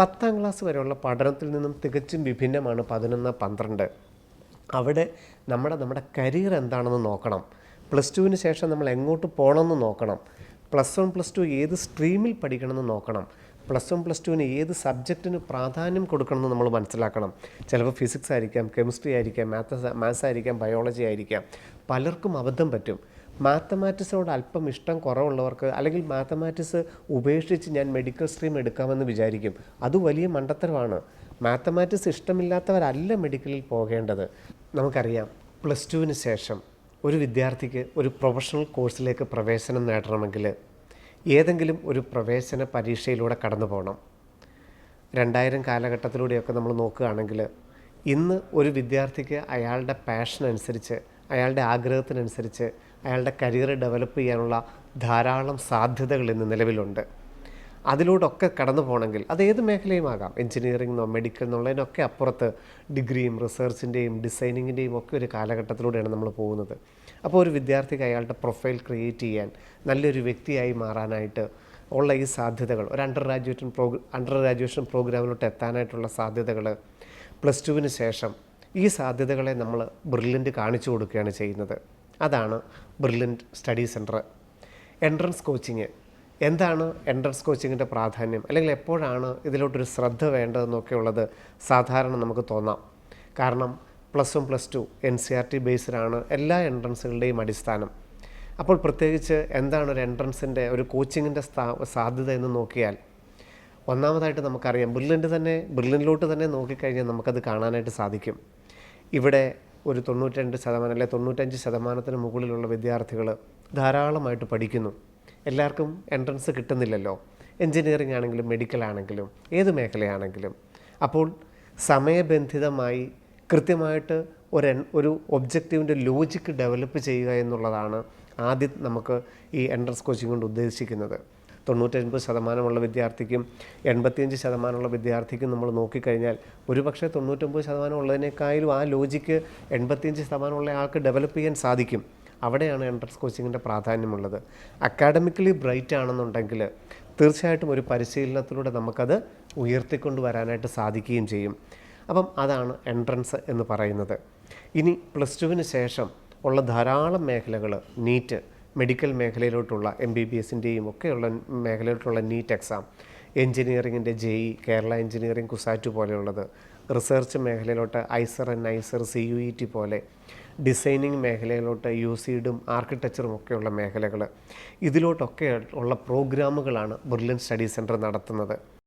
പത്താം ക്ലാസ് വരെയുള്ള പഠനത്തിൽ നിന്നും തികച്ചും വിഭിന്നമാണ് പതിനൊന്ന് പന്ത്രണ്ട്. അവിടെ നമ്മുടെ നമ്മുടെ കരിയർ എന്താണെന്ന് നോക്കണം. പ്ലസ് ടുവിന് ശേഷം നമ്മൾ എങ്ങോട്ട് പോകണമെന്ന് നോക്കണം. പ്ലസ് വൺ പ്ലസ് ടു ഏത് സ്ട്രീമിൽ പഠിക്കണമെന്ന് നോക്കണം. പ്ലസ് വൺ പ്ലസ് ടുവിന് ഏത് സബ്ജക്റ്റിന് പ്രാധാന്യം കൊടുക്കണമെന്ന് നമ്മൾ മനസ്സിലാക്കണം. ചിലപ്പോൾ ഫിസിക്സ് ആയിരിക്കാം കെമിസ്ട്രി ആയിരിക്കാം മാത്സ് മാത്സ് ആയിരിക്കാം ബയോളജി ആയിരിക്കാം. പലർക്കും അബദ്ധം പറ്റും. മാത്തമാറ്റിക്സിനോട് അല്പം ഇഷ്ടം കുറവുള്ളവർക്ക് അല്ലെങ്കിൽ മാത്തമാറ്റിക്സ് ഉപേക്ഷിച്ച് ഞാൻ മെഡിക്കൽ സ്ട്രീം എടുക്കാമെന്ന് വിചാരിക്കും. അത് വലിയ മണ്ടത്തരമാണ്. മാത്തമാറ്റിക്സ് ഇഷ്ടമില്ലാത്തവരല്ല മെഡിക്കലിൽ പോകേണ്ടത്. നമുക്കറിയാം പ്ലസ് ടുവിന് ശേഷം ഒരു വിദ്യാർത്ഥിക്ക് ഒരു പ്രൊഫഷണൽ കോഴ്സിലേക്ക് പ്രവേശനം നേടണമെങ്കിൽ ഏതെങ്കിലും ഒരു പ്രവേശന പരീക്ഷയിലൂടെ കടന്നു പോകണം. രണ്ടായിരം കാലഘട്ടത്തിലൂടെയൊക്കെ നമ്മൾ നോക്കുകയാണെങ്കിൽ ഇന്ന് ഒരു വിദ്യാർത്ഥിക്ക് അയാളുടെ പാഷൻ അനുസരിച്ച് അയാളുടെ ആഗ്രഹത്തിനനുസരിച്ച് അയാളുടെ കരിയർ ഡെവലപ്പ് ചെയ്യാനുള്ള ധാരാളം സാധ്യതകൾ ഇന്ന് നിലവിലുണ്ട്. അതിലൂടൊക്കെ കടന്നു പോകണമെങ്കിൽ അത് ഏത് മേഖലയും ആകാം. എഞ്ചിനീയറിംഗെന്നോ മെഡിക്കൽ എന്നുള്ളതിനൊക്കെ അപ്പുറത്ത് ഡിഗ്രിയും റിസർച്ചിന്റെയും ഡിസൈനിങ്ങിന്റെയും ഒക്കെ ഒരു കാലഘട്ടത്തിലൂടെയാണ് നമ്മൾ പോകുന്നത്. അപ്പോൾ ഒരു വിദ്യാർത്ഥിക്ക് അയാളുടെ പ്രൊഫൈൽ ക്രിയേറ്റ് ചെയ്യാൻ നല്ലൊരു വ്യക്തിയായി മാറാനായിട്ട് ഉള്ള ഈ സാധ്യതകൾ ഒരു under graduation program under graduation പ്രോഗ്രാമിലോട്ട് എത്താനായിട്ടുള്ള സാധ്യതകൾ പ്ലസ് ടുവിന് ശേഷം ഈ സാധ്യതകളെ നമ്മൾ ബ്രില്യന്റ് കാണിച്ചു കൊടുക്കുകയാണ് ചെയ്യുന്നത്. അതാണ് brilliant study centre entrance coaching. എന്താണ് എൻട്രൻസ് കോച്ചിങ്ങിന്റെ പ്രാധാന്യം? അല്ലെങ്കിൽ എപ്പോഴാണ് ഇതിലോട്ടൊരു ശ്രദ്ധ വേണ്ടതെന്നൊക്കെ ഉള്ളത് സാധാരണ നമുക്ക് തോന്നാം. കാരണം plus one plus two N C R T ബേസിലാണ് എല്ലാ എൻട്രൻസുകളുടെയും അടിസ്ഥാനം. അപ്പോൾ പ്രത്യേകിച്ച് എന്താണ് ഒരു എൻട്രൻസിന്റെ ഒരു കോച്ചിങ്ങിന്റെ സാധ്യത എന്ന് നോക്കിയാൽ ഒന്നാമതായിട്ട് നമുക്കറിയാം ബ്രില്ലിന്റെ തന്നെ ബ്രില്ലിനിലോട്ട് തന്നെ നോക്കിക്കഴിഞ്ഞാൽ നമുക്കത് കാണാനായിട്ട് സാധിക്കും. ഇവിടെ ഒരു തൊണ്ണൂറ്റിരണ്ട് ശതമാനം അല്ലെ തൊണ്ണൂറ്റഞ്ച് ശതമാനത്തിന് മുകളിലുള്ള വിദ്യാർത്ഥികൾ ധാരാളമായിട്ട് പഠിക്കുന്നു. എല്ലാവർക്കും എൻട്രൻസ് കിട്ടുന്നില്ലല്ലോ. എൻജിനീയറിംഗ് ആണെങ്കിലും മെഡിക്കൽ ആണെങ്കിലും ഏത് മേഖലയാണെങ്കിലും. അപ്പോൾ സമയബന്ധിതമായി കൃത്യമായിട്ട് ഒരു ഒരു ഒബ്ജക്റ്റീവിന്റെ ലോജിക്ക് ഡെവലപ്പ് ചെയ്യുക എന്നുള്ളതാണ് ആദ്യം നമുക്ക് ഈ എൻട്രൻസ് കോച്ചിങ് കൊണ്ട് ഉദ്ദേശിക്കുന്നത്. തൊണ്ണൂറ്റൊൻപത് ശതമാനമുള്ള വിദ്യാർത്ഥിക്കും എൺപത്തിയഞ്ച് ശതമാനമുള്ള വിദ്യാർത്ഥിക്കും നമ്മൾ നോക്കിക്കഴിഞ്ഞാൽ ഒരുപക്ഷെ തൊണ്ണൂറ്റൊമ്പത് ശതമാനം ഉള്ളതിനേക്കാളും ആ ലോജിക്ക് എൺപത്തിയഞ്ച് ശതമാനമുള്ള ആൾക്ക് ഡെവലപ്പ് ചെയ്യാൻ സാധിക്കും. അവിടെയാണ് എൻട്രൻസ് കോച്ചിങ്ങിന്റെ പ്രാധാന്യമുള്ളത്. അക്കാഡമിക്കലി ബ്രൈറ്റ് ആണെന്നുണ്ടെങ്കിൽ തീർച്ചയായിട്ടും ഒരു പരിശീലനത്തിലൂടെ നമുക്കത് ഉയർത്തിക്കൊണ്ട് വരാനായിട്ട് സാധിക്കുകയും ചെയ്യും. അപ്പം അതാണ് എൻട്രൻസ് എന്ന് പറയുന്നത്. ഇനി പ്ലസ് ടുവിന് ശേഷം ഉള്ള ധാരാളം മേഖലകൾ നീറ്റ് മെഡിക്കൽ മേഖലയിലോട്ടുള്ള എം ബി ബി എസിന്റെയും ഒക്കെയുള്ള മേഖലയിലോട്ടുള്ള നീറ്റ് എക്സാം. എഞ്ചിനീയറിങ്ങിന്റെ ജെഇ കേരള എഞ്ചിനീയറിംഗ് കുസാറ്റ് പോലെയുള്ളത്. Research മേഖലയിലോട്ട് IISER and IISER C U E T പോലെ. ഡിസൈനിങ് മേഖലയിലോട്ട് യു സിഡും ആർക്കിടെക്ചറും ഒക്കെയുള്ള മേഖലകൾ ഇതിലോട്ടൊക്കെ ഉള്ള പ്രോഗ്രാമുകളാണ് ബ്രില്യൻ സ്റ്റഡി സെന്റർ നടത്തുന്നത്.